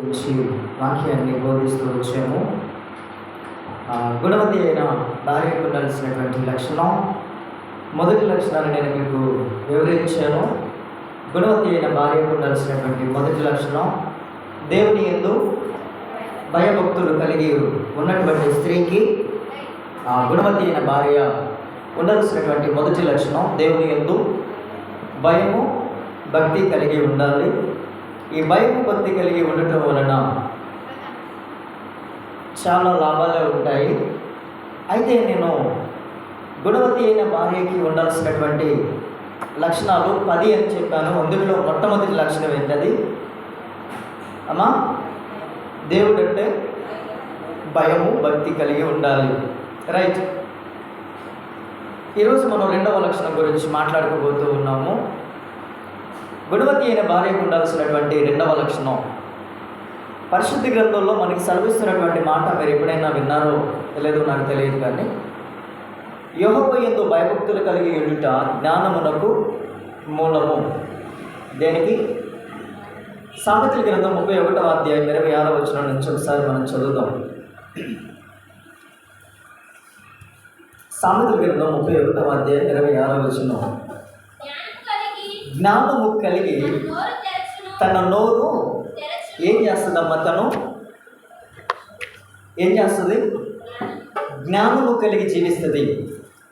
గురించి వాక్యాన్ని బోధిస్తూ వచ్చాము. గుణవతి అయిన భార్యకు ఉండాల్సినటువంటి లక్షణం. మొదటి లక్షణాన్ని నేను మీకు వివరించాను. గుణవతి అయిన భార్యకు ఉండాల్సినటువంటి మొదటి లక్షణం దేవుని ఎందు భయభక్తులు కలిగి ఉన్నటువంటి స్త్రీకి ఆ గుణవతి అయిన భార్య ఉండాల్సినటువంటి మొదటి లక్షణం దేవుని ఎందు భయము భక్తి కలిగి ఉండాలి. ఈ భయం భక్తి కలిగి ఉండటం వలన చాలా లాభాలే ఉంటాయి. అయితే నేను గుణవతి అయిన భార్యకి ఉండాల్సినటువంటి లక్షణాలు పది అని చెప్పాను. అందులో మొట్టమొదటి లక్షణం ఏంటది? అమ్మా దేవుడు అంటే భయము భక్తి కలిగి ఉండాలి. రైట్. ఈరోజు మనం రెండవ లక్షణం గురించి మాట్లాడుకోబోతూ ఉన్నాము. గుణవతి అయిన భార్యకు ఉండాల్సినటువంటి రెండవ లక్షణం. పరిశుద్ధి గ్రంథంలో మనకి సెలవిస్తున్నటువంటి మాట మీరు ఎప్పుడైనా విన్నారో తెలియదు నాకు తెలియదు కానీ యహోవ ఎందు భయభక్తులు కలిగి ఎడుట జ్ఞానమునకు మూలము. దేనికి? సామెతల గ్రంథం ముప్పై ఒకటవ అధ్యాయం ఇరవై ఆరో వచ్చిన నుంచి ఒకసారి మనం చదువుదాం. సామెతల గ్రంథం ముప్పై ఒకటవ అధ్యాయం ఇరవై ఆరో వచ్చిన జ్ఞానము కలిగి తన నోరు ఏం చేస్తుందమ్మా తను? ఏం చేస్తుంది? జ్ఞానము కలిగి జీవిస్తుంది.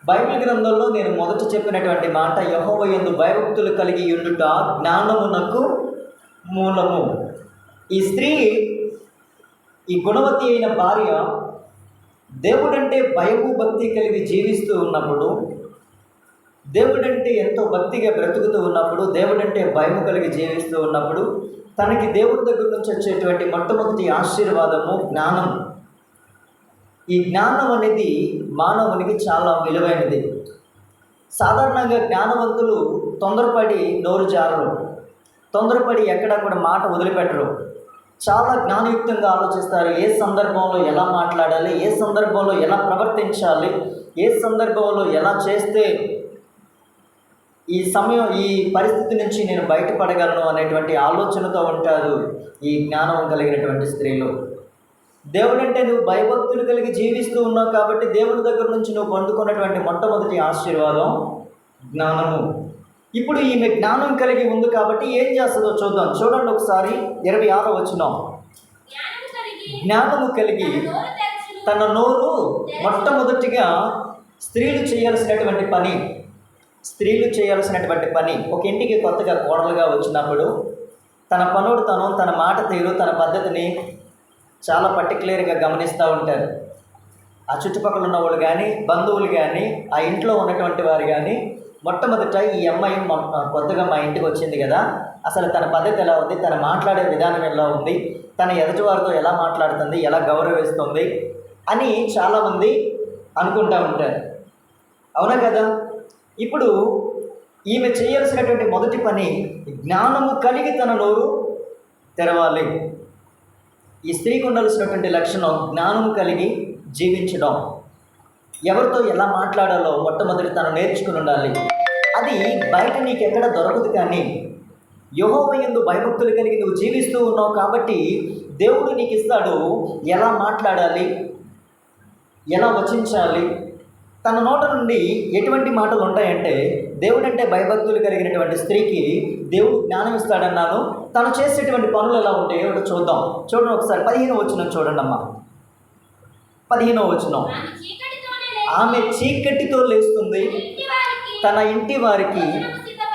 బైబిల్ గ్రంథంలో నేను మొదట చెప్పినటువంటి మాట యహోవ యందు భయభక్తులు కలిగి ఉండుట జ్ఞానమునకు మూలము. ఈ స్త్రీ ఈ గుణవతి అయిన భార్య దేవుడంటే భయము భక్తి కలిగి జీవిస్తూ ఉన్నప్పుడు దేవుడంటే ఎంతో భక్తిగా బ్రతుకుతూ ఉన్నప్పుడు దేవుడంటే భయం కలిగి జీవిస్తూ ఉన్నప్పుడు తనకి దేవుడి దగ్గర నుంచి వచ్చేటువంటి మొట్టమొదటి ఆశీర్వాదము జ్ఞానం. ఈ జ్ఞానం అనేది మానవునికి చాలా విలువైనది. సాధారణంగా జ్ఞానవంతులు తొందరపడి నోరు జారరు. తొందరపడి ఎక్కడ కూడా మాట వదిలిపెట్టరు. చాలా జ్ఞానయుక్తంగా ఆలోచిస్తారు ఏ సందర్భంలో ఎలా మాట్లాడాలి ఏ సందర్భంలో ఎలా ప్రవర్తించాలి ఏ సందర్భంలో ఎలా చేస్తే ఈ సమయం ఈ పరిస్థితి నుంచి నేను బయటపడగలను అనేటువంటి ఆలోచనతో ఉంటారు ఈ జ్ఞానం కలిగినటువంటి స్త్రీలు. దేవుడంటే నువ్వు భయభక్తులు కలిగి జీవిస్తూ ఉన్నావు కాబట్టి దేవుడి దగ్గర నుంచి నువ్వు పొందుకున్నటువంటి మొట్టమొదటి ఆశీర్వాదం జ్ఞానము. ఇప్పుడు ఈమె జ్ఞానం కలిగి ఉంది కాబట్టి ఏం చేస్తుందో చూద్దాం. చూడండి ఒకసారి ఇరవై ఆరో వచ్చినాం జ్ఞానము కలిగి తన నోరు మొట్టమొదటిగా స్త్రీలు చేయాల్సినటువంటి పని. స్త్రీలు చేయాల్సినటువంటి పని. ఒక ఇంటికి కొత్తగా కోడలుగా వచ్చినప్పుడు తన పనుడు తను తన మాట తీరు తన పద్ధతిని చాలా పర్టికులర్గా గమనిస్తూ ఉంటారు. ఆ చుట్టుపక్కల ఉన్న వాళ్ళు కానీ బంధువులు కానీ ఆ ఇంట్లో ఉన్నటువంటి వారు కానీ మొట్టమొదట ఈ అమ్మాయి కొత్తగా మా ఇంటికి వచ్చింది కదా అసలు తన పద్ధతి ఎలా ఉంది తన మాట్లాడే విధానం ఎలా ఉంది తన ఎదుటివారితో ఎలా మాట్లాడుతుంది ఎలా గౌరవిస్తుంది అని చాలామంది అనుకుంటూ ఉంటారు. అవునా కదా? ఇప్పుడు ఈమె చేయాల్సినటువంటి మొదటి పని జ్ఞానము కలిగి తన నోరు తెరవాలి. ఈ స్త్రీకి ఉండాల్సినటువంటి లక్షణం జ్ఞానము కలిగి జీవించడం. ఎవరితో ఎలా మాట్లాడాలో మొట్టమొదటి తను నేర్చుకుని ఉండాలి. అది బయట నీకు ఎక్కడ దొరకదు కానీ యహోవ భయభక్తులు కలిగి నువ్వు జీవిస్తూ ఉన్నావు కాబట్టి దేవుడు నీకు ఇస్తాడు ఎలా మాట్లాడాలి? ఎలా వచించాలి? తన నోట నుండి ఎటువంటి మాటలు ఉంటాయంటే దేవుడంటే భయభక్తులు కలిగినటువంటి స్త్రీకి దేవుడు జ్ఞానం ఇస్తాడన్నాను. తను చేసేటువంటి పనులు ఎలా ఉంటాయో ఒకటి చూద్దాం. చూడండి ఒకసారి. పదిహేను వచ్చిన చూడండి అమ్మా. పదిహేనో వచ్చిన ఆమె చీకటితో లేస్తుంది. తన ఇంటి వారికి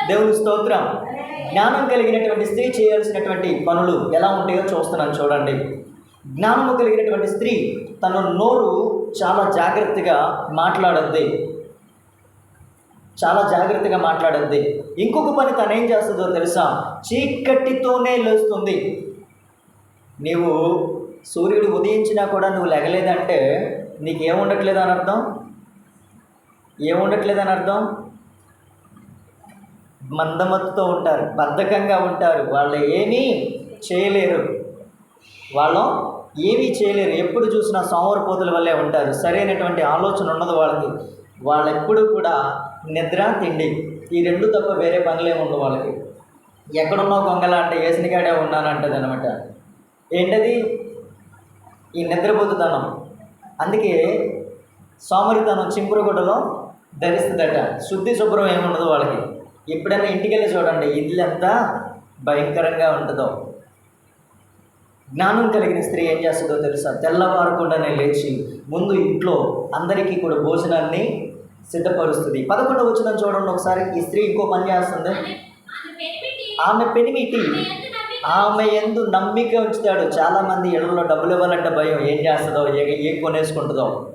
దేవుని స్తోత్రం. జ్ఞానం కలిగినటువంటి స్త్రీ చేయాల్సినటువంటి పనులు ఎలా ఉంటాయో చూస్తున్నాను. చూడండి. జ్ఞానము కలిగినటువంటి స్త్రీ తన నోరు చాలా జాగ్రత్తగా మాట్లాడద్ది చాలా జాగ్రత్తగా మాట్లాడద్ది ఇంకొక పని తను ఏం చేస్తుందో తెలుసా? చీకటితోనే లేస్తుంది. నీవు సూర్యుడు ఉదయించినా కూడా నువ్వు లెగలేదంటే నీకేముండట్లేదు అని అర్థం? ఏముండట్లేదు అని అర్థం? మందమత్తుతో ఉంటారు బద్ధకంగా ఉంటారు. వాళ్ళు ఏమీ చేయలేరు. వాళ్ళు ఏమీ చేయలేరు. ఎప్పుడు చూసినా సోమరిపోతుల వల్లే ఉంటారు. సరైనటువంటి ఆలోచన ఉండదు వాళ్ళకి. వాళ్ళెప్పుడు కూడా నిద్ర తిండి ఈ రెండు తప్ప వేరే పనులే ఉండవు వాళ్ళకి. ఎక్కడున్నావు కొంగలా అంటే ఏసినకాడే ఉన్నానంటది అనమాట ఏంటది? ఈ నిద్రపోతుతనం. అందుకే సోమరితనం చింపురగుడ్డలో ధరిస్తుందట. శుద్ధి శుభ్రం ఏముండదు వాళ్ళకి. ఎప్పుడైనా ఇంటికి వెళ్ళి చూడండి. ఇల్లు ఎంత భయంకరంగా ఉంటుందో. జ్ఞానం కలిగిన స్త్రీ ఏం చేస్తుందో తెలుసా? తెల్లవారకుండానే లేచి ముందు ఇంట్లో అందరికీ కూడా భోజనాన్ని సిద్ధపరుస్తుంది. పదకొండవ వచ్చిన చూడండి ఒకసారి. ఈ స్త్రీ ఇంకో పని చేస్తుంది? ఆమె పెనిమిటి. ఆమె ఎందు నమ్మిక ఉంచుతాడు. చాలామంది ఇళ్ళలో డబ్బులు ఇవ్వాలంటే భయం. ఏం చేస్తుందో ఏ కొనేసుకుంటుందో.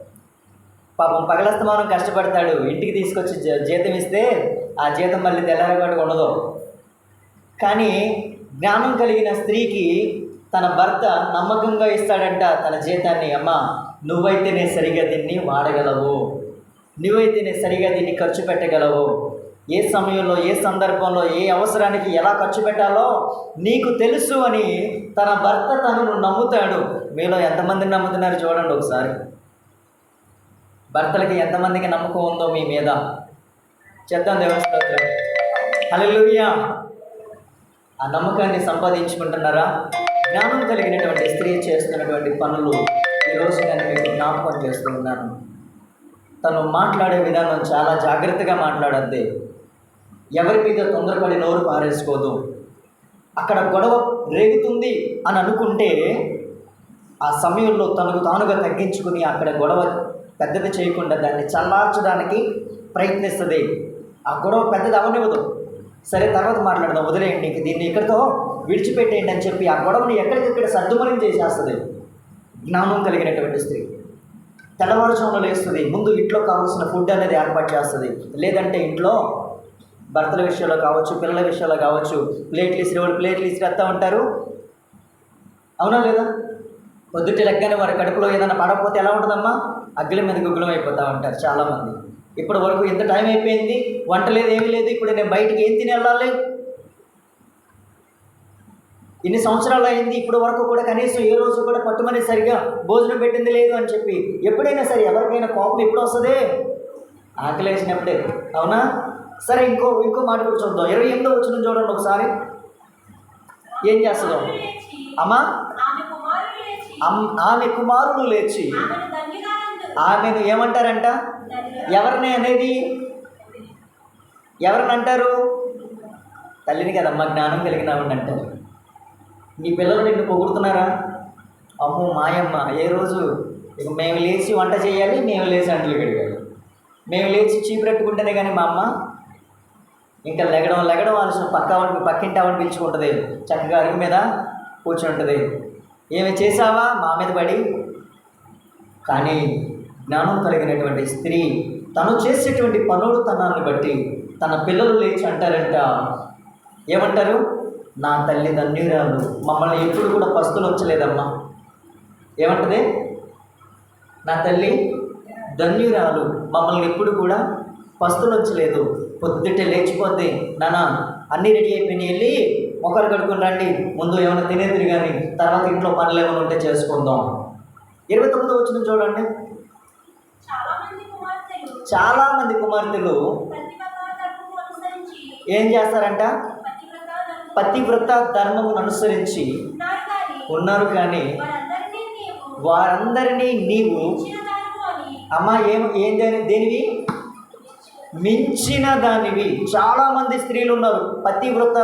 పాపం పగలస్తమానం కష్టపడతాడు. ఇంటికి తీసుకొచ్చి జీతం ఇస్తే ఆ జీతం మళ్ళీ తెల్లారపాటు ఉండదు. కానీ జ్ఞానం కలిగిన స్త్రీకి తన భర్త నమ్మకంగా ఇస్తాడంట తన జీతాన్ని అమ్మ నువ్వైతేనే సరిగా దీన్ని వాడగలవు. నువ్వైతేనే సరిగా దీన్ని ఖర్చు పెట్టగలవు. ఏ సమయంలో ఏ సందర్భంలో ఏ అవసరానికి ఎలా ఖర్చు పెట్టాలో నీకు తెలుసు అని తన భర్త తనను నమ్ముతాడు. మీలో ఎంతమందిని నమ్ముతున్నారు చూడండి ఒకసారి. భర్తలకి ఎంతమందికి నమ్మకం ఉందో మీ మీద. చెప్తాం దేవస్థానం హలో ఆ నమ్మకాన్ని సంపాదించుకుంటున్నారా? జ్ఞానం కలిగినటువంటి స్త్రీ చేస్తున్నటువంటి పనులు ఈరోజు నేను మీకు జ్ఞాపకం చేస్తూ ఉన్నాను. తను మాట్లాడే విధానం చాలా జాగ్రత్తగా మాట్లాడద్ది ఎవరి మీద తొందరపడి నోరు పారేసుకోదు. అక్కడ గొడవ రేగుతుంది అని అనుకుంటే ఆ సమయంలో తనకు తానుగా తగ్గించుకుని అక్కడ గొడవ పెద్దది చేయకుండా దాన్ని చల్లార్చడానికి ప్రయత్నిస్తుంది. ఆ గొడవ పెద్దది అవనివ్వదు సరే తర్వాత మాట్లాడదాం. వదిలేయండి. ఇంక దీన్ని ఇక్కడితో విడిచిపెట్టేయండి అని చెప్పి ఆ గొడవని ఎక్కడికక్కడ సర్దుమనం చేసేస్తుంది. జ్ఞానం కలిగినటువంటి స్త్రీ. తెల్లవారుజామున లేస్తుంది. ముందు ఇంట్లో కావాల్సిన ఫుడ్ అనేది ఏర్పాటు చేస్తుంది. లేదంటే ఇంట్లో భర్తల విషయంలో కావచ్చు పిల్లల విషయంలో కావచ్చు ప్లేట్లు ఇసిరి వాళ్ళు ప్లేట్లు ఇసిరేస్తూ ఉంటారు? అవునా లేదా? పొద్దుటి లెక్కనే వారి కడుపులో ఏదైనా పడకపోతే ఎలా ఉంటుందమ్మా? అగ్గిల మీద గుగ్గులం అయిపోతూ ఉంటారు చాలామంది. ఇప్పటి వరకు ఎంత టైం అయిపోయింది వంట లేదు ఏమీ లేదు ఇప్పుడు నేను బయటికి ఏం తిని వెళ్ళాలి? ఇన్ని సంవత్సరాలు అయింది ఇప్పటి వరకు కూడా కనీసం ఏ రోజు కూడా పట్టుమని సరిగా భోజనం పెట్టింది లేదు అని చెప్పి ఎప్పుడైనా సరే ఎవరికైనా కోపం ఎప్పుడు వస్తుంది? ఆకలి వేసినప్పుడే అవునా? సరే ఇంకో ఇంకో మాట కూడా చూద్దాం. ఇరవై ఎనిమిదో వచ్చిన చూడండి ఒకసారి. ఏం చేస్తుందో? అమ్మా? ఆమె కుమారుడు లేచి ఆమె కుమారులు లేచి ఆమెను ఏమంటారంట? ఎవరిని అనేది? ఎవరిని అంటారు? తల్లిని కదమ్మా జ్ఞానం కలిగిన అంటారు. నీ పిల్లలు నిన్ను పొగుడుతున్నారా? అమ్మో మాయమ్మ ఏ రోజు? ఇక మేము లేచి వంట చేయాలి మేము లేచి అంటలు కడిగాలి. మేము లేచి చీపురెట్టుకుంటేనే కానీ మా అమ్మ ఇంకా లెగడం లెగడం ఆలస్యం. పక్క పక్కింటి ఆవిడ పిలుచుకుంటుంది. చక్కగా అరుగు మీద కూర్చుని ఉంటుంది. ఏమి చేసావా మా మీద పడి. కానీ జ్ఞానం కలిగినటువంటి స్త్రీ తను చేసేటువంటి పనులు తనాన్ని బట్టి తన పిల్లలు లేచి అంటారంట. ఏమంటారు? నా తల్లి ధన్యురాలు. మమ్మల్ని ఎప్పుడు కూడా పస్తులు వచ్చలేదమ్మా. ఏమంటది? నా తల్లి ధన్యురాలు. మమ్మల్ని ఎప్పుడు కూడా పస్తులు వచ్చలేదు. పొద్దుటే లేచిపోద్ది. నాన్న అన్నీ రెడీ అయిపోయినాయి. వెళ్ళి మొక్కలు కడుక్కుని రండి. ముందు ఏమైనా తినేది కానీ తర్వాత ఇంట్లో పనులు ఏమైనా ఉంటే చేసుకుందాం. ఇరవై తొమ్మిదో వచ్చిన చూడండి. చాలామంది కుమార్తెలు. ఏం చేస్తారంట? పతివ్రత ధర్మమును అనుసరించి ఉన్నారు కానీ వారందరినీ నీవు అమ్మ ఏం ఏం దేనివి? మించిన దానివి. చాలామంది స్త్రీలు ఉన్నారు. పతివ్రత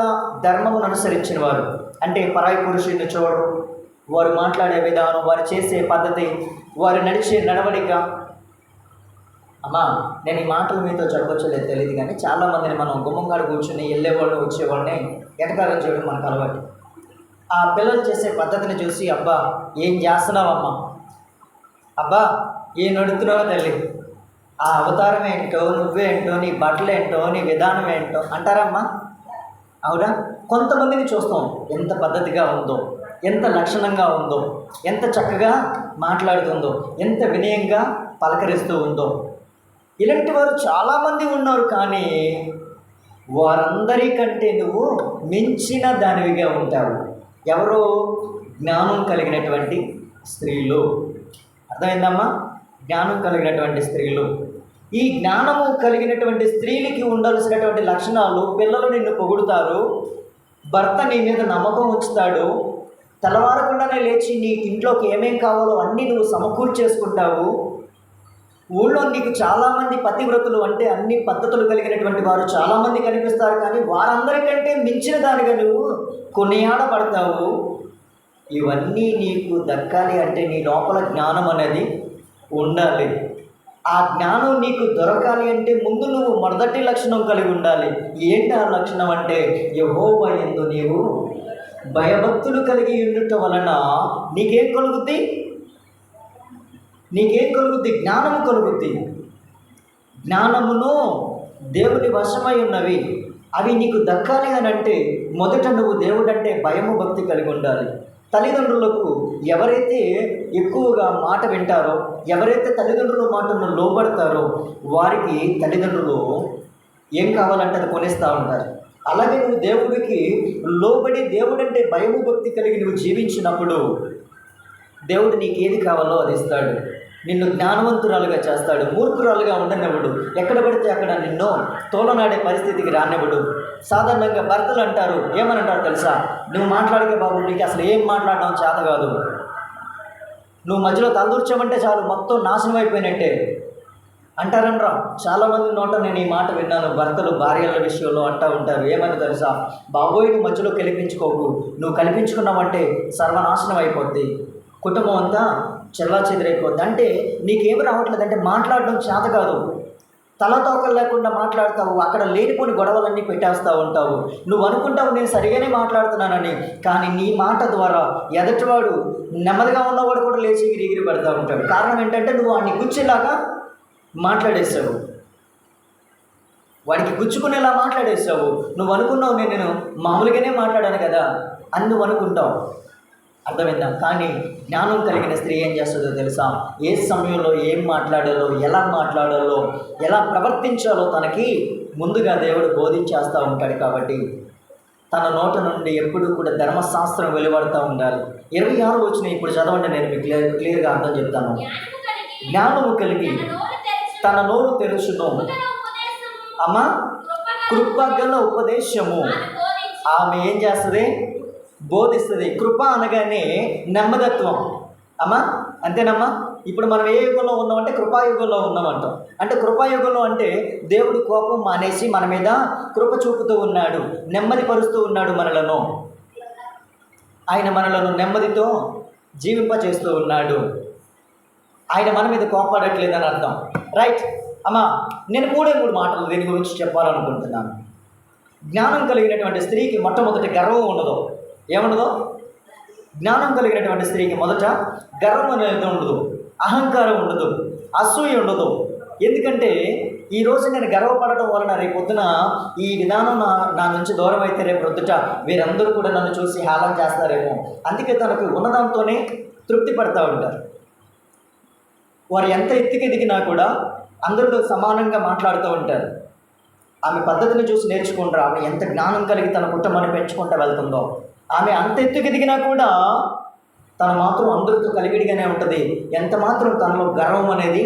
ధర్మమును అనుసరించిన వారు. అంటే పరాయి పురుషుడిని చూడరు వారు మాట్లాడే విధానం వారు చేసే పద్ధతి వారు నడిచే నడవడిక అమ్మా నేను ఈ మాటలు మీతో చెప్పొచ్చలేదు తెలియదు కానీ చాలామందిని మనం గుమ్మంగాడు కూర్చుని వెళ్ళేవాళ్ళు వచ్చేవాళ్ళని ఎటకారం చేయడం మనకు అలవాటు. ఆ పిల్లలు చేసే పద్ధతిని చూసి అబ్బా ఏం చేస్తున్నావమ్మా? అబ్బా ఏం నడుతున్నావో తల్లి? ఆ అవతారం ఏంటో నువ్వేంటో నీ బట్టలు ఏంటో నీ విధానం ఏంటో అంటారమ్మా? అవునా? కొంతమందిని చూస్తాం ఎంత పద్ధతిగా ఉందో ఎంత లక్షణంగా ఉందో ఎంత చక్కగా మాట్లాడుతుందో ఎంత వినయంగా పలకరిస్తూ ఉందో. ఇలాంటి వారు చాలామంది ఉన్నారు కానీ వారందరికంటే నువ్వు మించిన దానివిగా ఉంటావు. ఎవరో? జ్ఞానం కలిగినటువంటి స్త్రీలు. అర్థమైందమ్మా? జ్ఞానం కలిగినటువంటి స్త్రీలు. ఈ జ్ఞానము కలిగినటువంటి స్త్రీలకి ఉండాల్సినటువంటి లక్షణాలు పిల్లలు నిన్ను పొగుడుతారు. భర్త నీ మీద నమ్మకం ఉంచుతాడు. తెల్లవారకుండానే లేచి నీ ఇంట్లోకి ఏమేం కావాలో అన్నీ నువ్వు సమకూర్చేసుకుంటావు. ఊళ్ళో నీకు చాలామంది పతివ్రతులు అంటే అన్ని పద్ధతులు కలిగినటువంటి వారు చాలామంది కనిపిస్తారు. కానీ వారందరికంటే మించిన దానిగా నువ్వు కొనియాడబడతావు. ఇవన్నీ నీకు దక్కాలి అంటే నీ లోపల జ్ఞానం అనేది ఉండాలి. ఆ జ్ఞానం నీకు దొరకాలి అంటే ముందు నువ్వు మొదటి లక్షణం కలిగి ఉండాలి. ఏంటి ఆ లక్షణం అంటే? యహోవ ఎందు నీవు భయభక్తులు కలిగి ఉండటం వలన నీకేం కలుగుద్ది? నీకేం కలుగుద్ది? జ్ఞానము కలుగుద్ది. జ్ఞానమును దేవుని వశమై ఉన్నవి. అవి నీకు దక్కాలి అని అంటే మొదట నువ్వు దేవుడంటే భయము భక్తి కలిగి ఉండాలి. తల్లిదండ్రులకు ఎవరైతే ఎక్కువగా మాట వింటారో ఎవరైతే తల్లిదండ్రుల మాటను లోబడతారో వారికి తల్లిదండ్రులు ఏం కావాలంటే అది కొనిస్తూ ఉంటారు. అలాగే నువ్వు దేవుడికి లోబడి దేవుడంటే భయము భక్తి కలిగి నువ్వు జీవించినప్పుడు దేవుడు నీకు ఏది కావాలో అది ఇస్తాడు. నిన్ను జ్ఞానవంతురాలుగా చేస్తాడు మూర్ఖురాలుగా ఉండనివ్వడు. ఎక్కడ పడితే అక్కడ నిన్ను తోలనాడే పరిస్థితికి రానివ్వడు. సాధారణంగా భర్తలు అంటారు ఏమని అంటారు తెలుసా? నువ్వు మాట్లాడకే బాబు నీకు అసలు ఏం మాట్లాడడం చేత కాదు. నువ్వు మధ్యలో తలదూర్చామంటే చాలు మొత్తం నాశనం అయిపోయినట్టే. అంటారనరా చాలామంది నోట నేను ఈ మాట విన్నాను. భర్తలు భార్యల విషయంలో అంటూ ఉంటారు. ఏమని తెలుసా? బాబోయ్ నువ్వు మధ్యలో కల్పించుకోకు. నువ్వు కల్పించుకున్నావంటే సర్వనాశనం అయిపోద్ది. కుటుంబం అంతా చెల్లా చెదిరైపోద్ది. అంటే నీకేమి రావట్లేదు అంటే మాట్లాడడం చేత కాదు. తలతోకలు లేకుండా మాట్లాడతావు. అక్కడ లేనిపోని గొడవలన్నీ పెట్టేస్తూ ఉంటావు. నువ్వు అనుకుంటావు నేను సరిగానే మాట్లాడుతున్నానని. కానీ నీ మాట ద్వారా ఎదటివాడు నెమ్మదిగా ఉన్నవాడు కూడా లేచి ఎగిరి ఎగిరి పెడతా ఉంటాడు. కారణం ఏంటంటే నువ్వు వాడిని గుచ్చేలాగా మాట్లాడేసావు వాడికి గుచ్చుకునేలా మాట్లాడేసావు నువ్వు అనుకున్నావు నేను నేను మామూలుగానే మాట్లాడాను కదా అని నువ్వు అనుకుంటావు. అర్థమైందా? కానీ జ్ఞానం కలిగిన స్త్రీ ఏం చేస్తుందో తెలుసా? ఏ సమయంలో ఏం మాట్లాడాలో ఎలా మాట్లాడాలో ఎలా ప్రవర్తించాలో తనకి ముందుగా దేవుడు బోధించేస్తూ ఉంటాడు కాబట్టి తన నోట నుండి ఎప్పుడు కూడా ధర్మశాస్త్రం వెలువడుతూ ఉండాలి. ఇరవై ఆరు వచ్చిన ఇప్పుడు చదవండి నేను మీకు క్లియర్ క్లియర్గా అర్థం చెప్తాను. జ్ఞానము కలిగి తన నోరు తెరుచును. అమ్మ కృపగల ఉపదేశము. ఆమె ఏం చేస్తుంది? బోధిస్తుంది. కృప అనగానే నెమ్మదత్వం. అమ్మా? అంతేనమ్మా? ఇప్పుడు మనం ఏ యుగంలో ఉన్నామంటే కృపాయుగంలో ఉన్నామంటాం. అంటే కృపాయుగంలో అంటే దేవుడు కోపం మానేసి మన మీద కృప చూపుతూ ఉన్నాడు. నెమ్మది పరుస్తూ ఉన్నాడు మనలను. ఆయన మనలను నెమ్మదితో జీవింప చేస్తూ ఉన్నాడు. ఆయన మన మీద కోపడట్లేదని అర్థం. రైట్ అమ్మా నేను మూడే మూడు మాటలు దీని గురించి చెప్పాలనుకుంటున్నాను. జ్ఞానం కలిగినటువంటి స్త్రీకి మొట్టమొదటి గర్వం ఉండదు. ఏముండదు? జ్ఞానం కలిగినటువంటి స్త్రీకి మొదట గర్వం అనేది ఉండదు అహంకారం ఉండదు అసూయ ఉండదు. ఎందుకంటే ఈ రోజు నేను గర్వపడటం వలన రేపు పొద్దున ఈ విధానం నా నా నుంచి దూరం అయితే రేపు పొద్దుట వీరందరూ కూడా నన్ను చూసి హేళన చేస్తారేమో. అందుకే తనకు ఉన్నదాంతోనే తృప్తి పడతా ఉంటారు. వారు ఎంత ఎత్తుకి ఎదిగినా కూడా అందరితో సమానంగా మాట్లాడుతూ ఉంటారు. ఆమె పద్ధతిని చూసి నేర్చుకుంటారు. ఆమె ఎంత జ్ఞానం కలిగి తన కుటుంబాన్ని పెంచుకుంటూ వెళ్తుందో. ఆమె అంత ఎత్తుకు ఎదిగినా కూడా తను మాత్రం అందరితో కలివిడిగానే ఉంటుంది. ఎంత మాత్రం తనలో గర్వం అనేది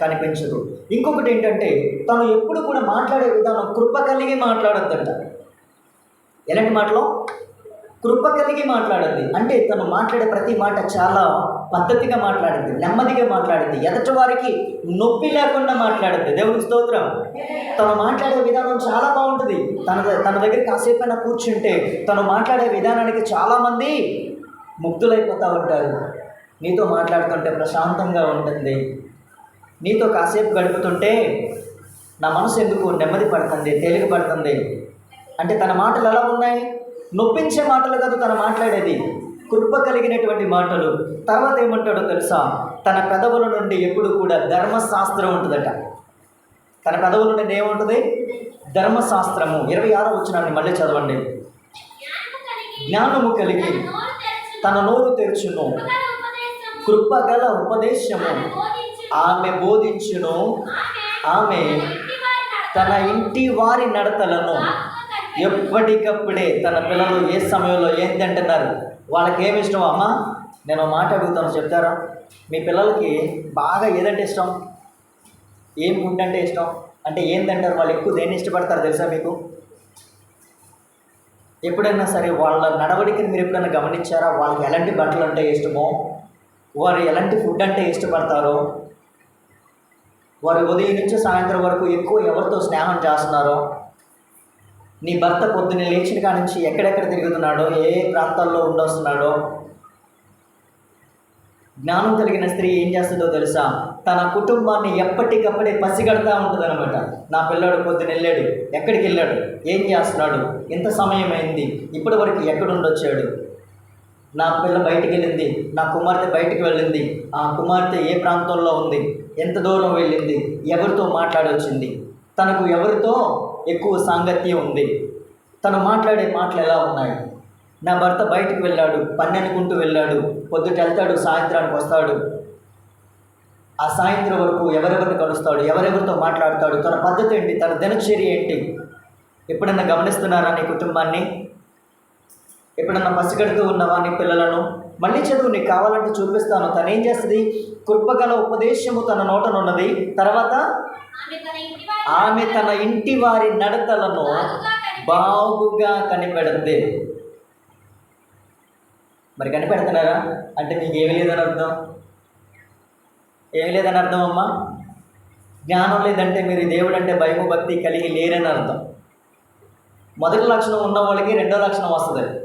కనిపించదు. ఇంకొకటి ఏంటంటే తను ఎప్పుడు కూడా మాట్లాడే విధానం కృప కలిగి మాట్లాడద్దంట. ఎలాంటి మాటలో? కృప కలిగి మాట్లాడింది అంటే తను మాట్లాడే ప్రతి మాట చాలా పద్ధతిగా మాట్లాడింది నెమ్మదిగా మాట్లాడింది. ఎదటి వారికి నొప్పి లేకుండా మాట్లాడింది. దేవుడి స్తోత్రం. తను మాట్లాడే విధానం చాలా బాగుంటుంది. తన తన దగ్గర కాసేపైనా కూర్చుంటే తను మాట్లాడే విధానానికి చాలామంది ముగ్ధులైపోతూ ఉంటారు. నీతో మాట్లాడుతుంటే ప్రశాంతంగా ఉంటుంది. నీతో కాసేపు గడుపుతుంటే నా మనసు ఎందుకు నెమ్మది పడుతుంది తేలిక పడుతుంది? అంటే తన మాటలు ఎలా ఉన్నాయి? నొప్పించే మాటలు కాదు తను మాట్లాడేది. కృప కలిగినటువంటి మాటలు తర్వాత ఏమంటాడో తెలుసా? తన పెదవుల నుండి ఎప్పుడు కూడా ధర్మశాస్త్రం ఉంటుందట. తన పెదవుల నుండి ఏముంటుంది? ధర్మశాస్త్రము. ఇరవై ఆరో వచ్చినాన్ని మళ్ళీ చదవండి. జ్ఞానము కలిగి తన నోరు తెరుచును. కృపగల ఉపదేశము ఆమె బోధించును. ఆమె తన ఇంటి వారి నడతలను ఎప్పటికప్పుడే తన పిల్లలు ఏ సమయంలో ఏం తింటున్నారు? వాళ్ళకి ఏమి ఇష్టం? అమ్మా నేను మాట అడుగుతాను చెప్తారా? మీ పిల్లలకి బాగా ఏదంటే ఇష్టం? ఏం ఫుడ్ అంటే ఇష్టం? అంటే ఏం తింటారు? వాళ్ళు ఎక్కువ దేన్ని ఇష్టపడతారు తెలుసా మీకు? ఎప్పుడైనా సరే వాళ్ళ నడవడికని మీరు ఎప్పుడైనా గమనించారా? వాళ్ళకి ఎలాంటి బట్టలు అంటే ఇష్టమో? వారు ఎలాంటి ఫుడ్ అంటే ఇష్టపడతారో? వారు ఉదయం నుంచి సాయంత్రం వరకు ఎక్కువ ఎవరితో స్నేహం చేస్తున్నారో? నీ భర్త పొద్దున్న లేచిన కాడ నుంచి ఎక్కడెక్కడ తిరుగుతున్నాడో ఏ ప్రాంతాల్లో ఉండొస్తున్నాడో జ్ఞానం కలిగిన స్త్రీ ఏం చేస్తుందో తెలుసా? తన కుటుంబాన్ని ఎప్పటికప్పుడే పసిగడతా ఉంటుంది అనమాట నా పిల్లాడు పొద్దున వెళ్ళాడు ఎక్కడికి వెళ్ళాడు ఏం చేస్తున్నాడు ఎంత సమయం అయింది ఇప్పటి వరకు ఎక్కడుండొచ్చాడు నా పిల్ల బయటికి వెళ్ళింది నా కుమార్తె బయటికి వెళ్ళింది ఆ కుమార్తె ఏ ప్రాంతంలో ఉంది ఎంత దూరం వెళ్ళింది ఎవరితో మాట్లాడొచ్చింది? తనకు ఎవరితో ఎక్కువ సాంగత్యం ఉంది. తను మాట్లాడే మాటలు ఎలా ఉన్నాయి? నా భర్త బయటకు వెళ్ళాడు పని అనుకుంటూ వెళ్ళాడు పొద్దుట వెళ్తాడు సాయంత్రానికి వస్తాడు. ఆ సాయంత్రం వరకు ఎవరెవరిని కలుస్తాడు ఎవరెవరితో మాట్లాడతాడు తన పద్ధతి ఏంటి తన దినచర్య ఏంటి? ఎప్పుడన్నా గమనిస్తున్నారా నీ కుటుంబాన్ని? ఎప్పుడన్నా పసిగడుతూ ఉన్నవా నీ పిల్లలను? మళ్ళీ చదువు నీకు కావాలంటే చూపిస్తాను. తనేం చేస్తుంది? కృపగల ఉపదేశము తన నోటనున్నది తర్వాత ఆమె తన ఇంటి వారి నడతలను బాగుగా కనిపెడుతుంది మరి కనిపెడుతున్నారా? అంటే నీకు ఏమి లేదని అర్థం? ఏమి లేదని అర్థం అమ్మా? జ్ఞానం లేదంటే మీరు దేవుడు అంటే భయము భక్తి కలిగి లేరని అర్థం. మొదటి లక్షణం ఉన్న వాళ్ళకి రెండో లక్షణం వస్తుంది.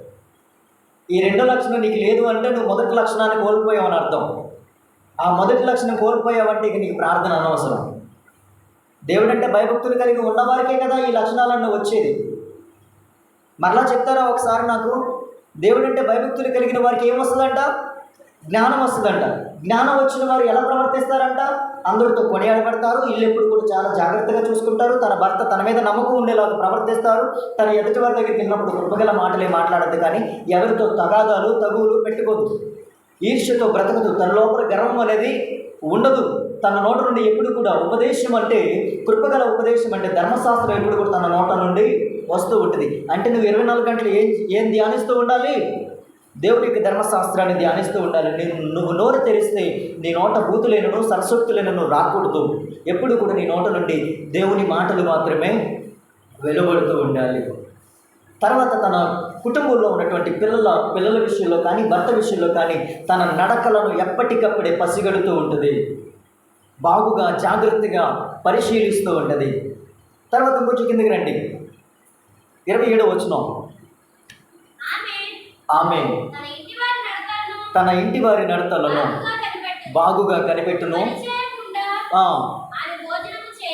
ఈ రెండో లక్షణం నీకు లేదు అంటే నువ్వు మొదటి లక్షణాన్ని కోల్పోయావని అర్థం. ఆ మొదటి లక్షణం కోల్పోయావంటే ఇక నీకు ప్రార్థన అనవసరం. దేవుడు అంటే భయభక్తులు కలిగి ఉన్నవారికే కదా ఈ లక్షణాలన్నీ వచ్చేది. మరలా చెప్తారా ఒకసారి నాకు? దేవుడు అంటే భయభక్తులు కలిగిన వారికి ఏమొస్తుందంట జ్ఞానం వస్తుందంట. జ్ఞానం వచ్చిన వారు ఎలా ప్రవర్తిస్తారంట? అందరితో కొనియాడబడతారు ఇల్లు ఎప్పుడు కూడా చాలా జాగ్రత్తగా చూసుకుంటారు తన భర్త తన మీద నమ్మకం ఉండేలాగా ప్రవర్తిస్తారు తన ఎదుటి వారి దగ్గరికి వెళ్ళినప్పుడు కృపగల మాటలే మాట్లాడద్దు కానీ ఎవరితో తగాదాలు తగువులు పెట్టుకోదు ఈర్ష్యతో బ్రతకదు తన లోపల గర్వం అనేది ఉండదు. తన నోట నుండి ఎప్పుడు కూడా ఉపదేశం అంటే కృపగల ఉపదేశం అంటే ధర్మశాస్త్రం ఎప్పుడు కూడా తన నోట నుండి వస్తూ ఉంటుంది. అంటే నువ్వు ఇరవై నాలుగు గంటలు ఏం ఏం ధ్యానిస్తూ ఉండాలి? దేవుడి యొక్క ధర్మశాస్త్రాన్ని ధ్యానిస్తూ ఉండాలి. నేను నువ్వు నోరు తెరిస్తే నీ నోట బూతులేనను సరస్వక్తులేనను రాకూడదు. ఎప్పుడు కూడా నీ నోట నుండి దేవుని మాటలు మాత్రమే వెలువడుతూ ఉండాలి. తర్వాత తన కుటుంబంలో ఉన్నటువంటి పిల్లల పిల్లల విషయంలో కానీ భర్త విషయంలో కానీ తన నడకలను ఎప్పటికప్పుడే పసిగడుతూ ఉంటుంది. బాగుగా జాగ్రత్తగా పరిశీలిస్తూ ఉంటుంది. తర్వాత కొంచెం కిందకి రండి. ఇరవై ఏడో వచ్చిన ఆమె తన ఇంటి వారి నడతలను బాగుగా కనిపెట్టును.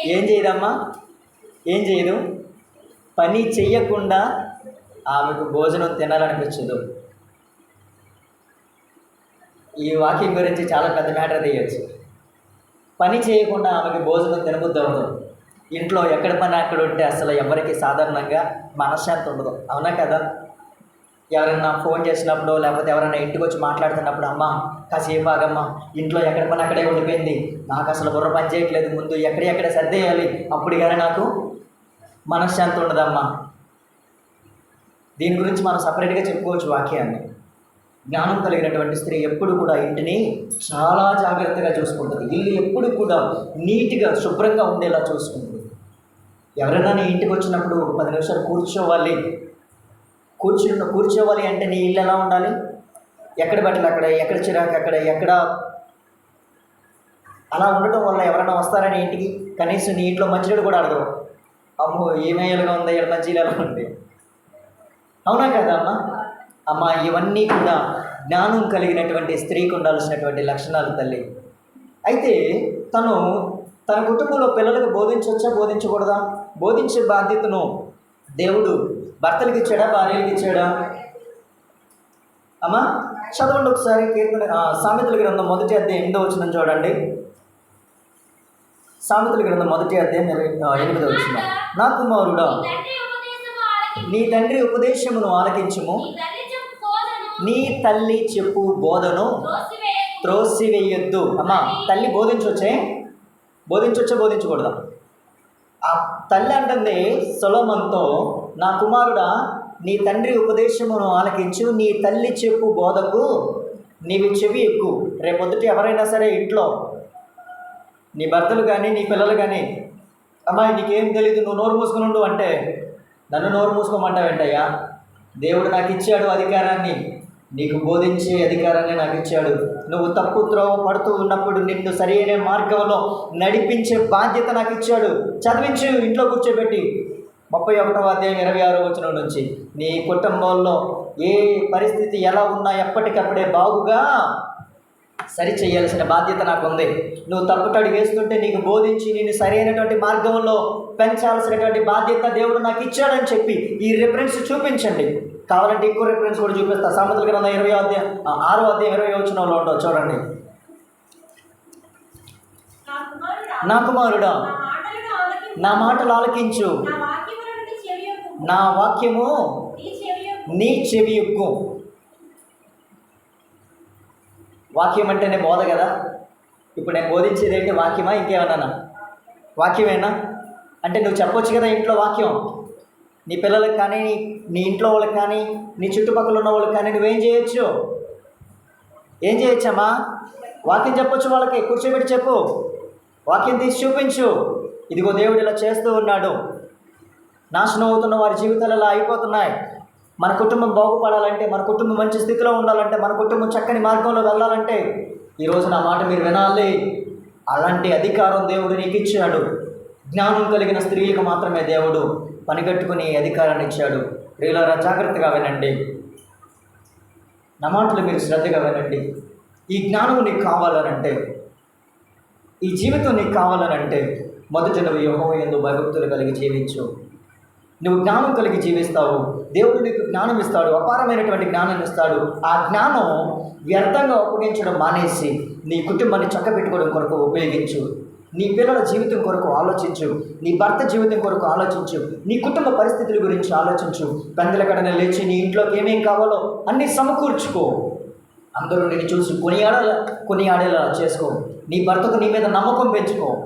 ఏం చేయదమ్మా? ఏం చేయదు? పని చెయ్యకుండా ఆమెకు భోజనం తినాలనిపించదు. ఈ వాక్యం గురించి చాలా పెద్ద మ్యాటర్ తీయచ్చు పని చేయకుండా ఆమెకి భోజనం తినబుద్ధి ఇంట్లో ఎక్కడ పని అక్కడ ఉంటే అసలు ఎవరికి సాధారణంగా మనశ్శాంతి ఉండదు. అవునా కదా? ఎవరైనా ఫోన్ చేసినప్పుడు లేకపోతే ఎవరైనా ఇంటికి వచ్చి మాట్లాడుతున్నప్పుడు అమ్మ కాసేపు ఆగమ్మ ఇంట్లో ఎక్కడ పని అక్కడే ఉండిపోయింది. నాకు అసలు బుర్ర పని చేయట్లేదు. ముందు ఎక్కడెక్కడ సర్దేయాలి అప్పుడు కానీ నాకు మనశ్శాంతి ఉండదమ్మా. దీని గురించి మనం సపరేట్గా చెప్పుకోవచ్చు వాక్యాన్ని. జ్ఞానం కలిగినటువంటి స్త్రీ ఎప్పుడు కూడా ఇంటిని చాలా జాగ్రత్తగా చూసుకుంటుంది. ఇల్లు ఎప్పుడు కూడా నీట్గా శుభ్రంగా ఉండేలా చూసుకుంటుంది. ఎవరైనా నీ ఇంటికి వచ్చినప్పుడు పది నిమిషాలు కూర్చోవాలి. కూర్చున్న కూర్చోవాలి అంటే నీ ఇల్లు ఎలా ఉండాలి? ఎక్కడ బట్టలు అక్కడ? ఎక్కడ చిరాకు అక్కడ? ఎక్కడ? అలా ఉండటం వల్ల ఎవరైనా వస్తారని ఇంటికి? కనీసం నీ ఇంట్లో మంచినీడు కూడా అడగరు అమ్మో ఏమేయాలుగా ఉంది ఇక్కడ మంచిగా ఎలా ఉంది. అవునా కదా అమ్మా? అమ్మ ఇవన్నీ కూడా జ్ఞానం కలిగినటువంటి స్త్రీకి ఉండాల్సినటువంటి లక్షణాలు తల్లి. అయితే తను తన కుటుంబంలో పిల్లలకు బోధించవచ్చా? బోధించకూడదా? బోధించే బాధ్యతను దేవుడు భర్తలకు ఇచ్చాడా? భార్యలకు ఇచ్చాడా? అమ్మా చదవండి ఒకసారి కీర్తన సామెతల గ్రంథం మొదటి అధ్యాయం ఎనిమిదో వచ్చిన చూడండి. సామెతల గ్రంథం మొదటి అధ్యాయం ఎనిమిదో వచ్చిన నా కుమారుడా నీ తండ్రి ఉపదేశమును ఆలకించము. నీ తల్లి చెప్పు బోధను త్రోసివేయొద్దు. అమ్మా తల్లి బోధించవచ్చే బోధించవచ్చే బోధించకూడదా? ఆ తల్లి అంటుంది సులభంతో నా కుమారుడా నీ తండ్రి ఉపదేశమును ఆలకించు నీ తల్లి చెప్పు బోధకు నీవి చెవి ఎక్కువ రేపొద్దుటి ఎవరైనా సరే ఇంట్లో నీ భర్తలు కానీ నీ పిల్లలు కానీ అమ్మాయి నీకేం తెలియదు నువ్వు నోరు మూసుకుని ఉండు అంటే నన్ను నోరు మూసుకోమంటావేంటయ్యా? దేవుడు నాకు ఇచ్చాడు అధికారాన్ని. నీకు బోధించే అధికారాన్ని నాకు ఇచ్చాడు నువ్వు తప్పు త్రోవ పడుతూ ఉన్నప్పుడు నిన్ను సరైన మార్గంలో నడిపించే బాధ్యత నాకు ఇచ్చాడు చదివించు ఇంట్లో కూర్చోబెట్టి. ముప్పై ఒకటవ అధ్యాయం ఇరవై ఆరో వచనం నుంచి. నీ కుటుంబంలో ఏ పరిస్థితి ఎలా ఉన్నా ఎప్పటికప్పుడే బాగుగా సరి చేయాల్సిన బాధ్యత నాకు ఉంది నువ్వు తప్పుటడు వేస్తుంటే నీకు బోధించి నేను సరైనటువంటి మార్గంలో పెంచాల్సినటువంటి బాధ్యత దేవుడు నాకు ఇచ్చాడని చెప్పి ఈ రిఫరెన్స్ చూపించండి. కావాలంటే ఇంకో రిఫరెన్స్ కూడా చూపిస్తా. సామెతల గ్రంథం ఇరవై అధ్యాయం ఆరో అధ్యాయం ఇరవై వచనంలో ఉండవు. చూడండి. నా కుమారుడా, నా మాటలు ఆలకించు. నా వాక్యము నీ చెవి యొక్కు వాక్యం అంటేనే బోధ కదా? ఇప్పుడు నేను బోధించేది ఏంటి వాక్యమా? ఇంకేమన్నా వాక్యమేనా? అంటే నువ్వు చెప్పొచ్చు కదా ఇంట్లో వాక్యం. నీ పిల్లలకు కానీ నీ నీ ఇంట్లో వాళ్ళకి కానీ నీ చుట్టుపక్కల ఉన్న వాళ్ళకి కానీ నువ్వేం చేయొచ్చు? ఏం చేయొచ్చమ్మా వాక్యం చెప్పొచ్చు వాళ్ళకి కూర్చోబెట్టి చెప్పు. వాక్యం తీసి చూపించు. ఇదిగో దేవుడు ఇలా చేస్తూ ఉన్నాడు. నాశనం అవుతున్న వారి జీవితాలు ఇలా అయిపోతున్నాయి. మన కుటుంబం బాగుపడాలంటే మన కుటుంబం మంచి స్థితిలో ఉండాలంటే మన కుటుంబం చక్కని మార్గంలో వెళ్ళాలంటే ఈరోజు నా మాట మీరు వినాలి. అలాంటి అధికారం దేవుడు నీకు ఇచ్చాడు జ్ఞానం కలిగిన స్త్రీలకు మాత్రమే దేవుడు. పనిగట్టుకుని అధికారాన్ని ఇచ్చాడు. ప్రియులారా జాగ్రత్తగా వినండి. నా మాటలు మీరు శ్రద్ధగా వినండి. ఈ జ్ఞానం నీకు కావాలనంటే ఈ జీవితం నీకు కావాలనంటే మొదట నువ్వు యహో ఎందు భయభక్తులు కలిగి జీవించు. నువ్వు జ్ఞానం కలిగి జీవిస్తావు. దేవుడు నీకు జ్ఞానం ఇస్తాడు. అపారమైనటువంటి జ్ఞానం ఇస్తాడు. ఆ జ్ఞానం వ్యర్థంగా ఉపయోగించడం మానేసి నీ కుటుంబాన్ని చక్కబెట్టుకోవడం కొరకు ఉపయోగించు. నీ పిల్లల జీవితం కొరకు ఆలోచించు నీ భర్త జీవితం కొరకు ఆలోచించు నీ కుటుంబ పరిస్థితుల గురించి ఆలోచించు. పెందల కడన లేచి నీ ఇంట్లోకి ఏమేం కావాలో అన్నీ సమకూర్చుకో. అందరూ నేను చూసి కొనియాడ కొనియాడేలా చేసుకో. నీ భర్తకు నీ మీద నమ్మకం పెంచుకో.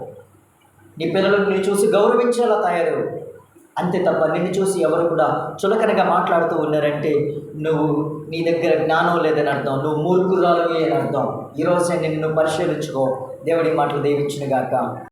నీ పిల్లలను నేను చూసి గౌరవించేలా తయారు. అంతే తప్ప నిన్ను చూసి ఎవరు కూడా చులకనగా మాట్లాడుతూ ఉన్నారంటే నువ్వు నీ దగ్గర జ్ఞానం లేదని అర్థం నువ్వు మూర్ఖురాలు అని అర్థం. ఈరోజే నిన్ను పరిశీలించుకో. దేవుడి మాటలు దీవించిన గాక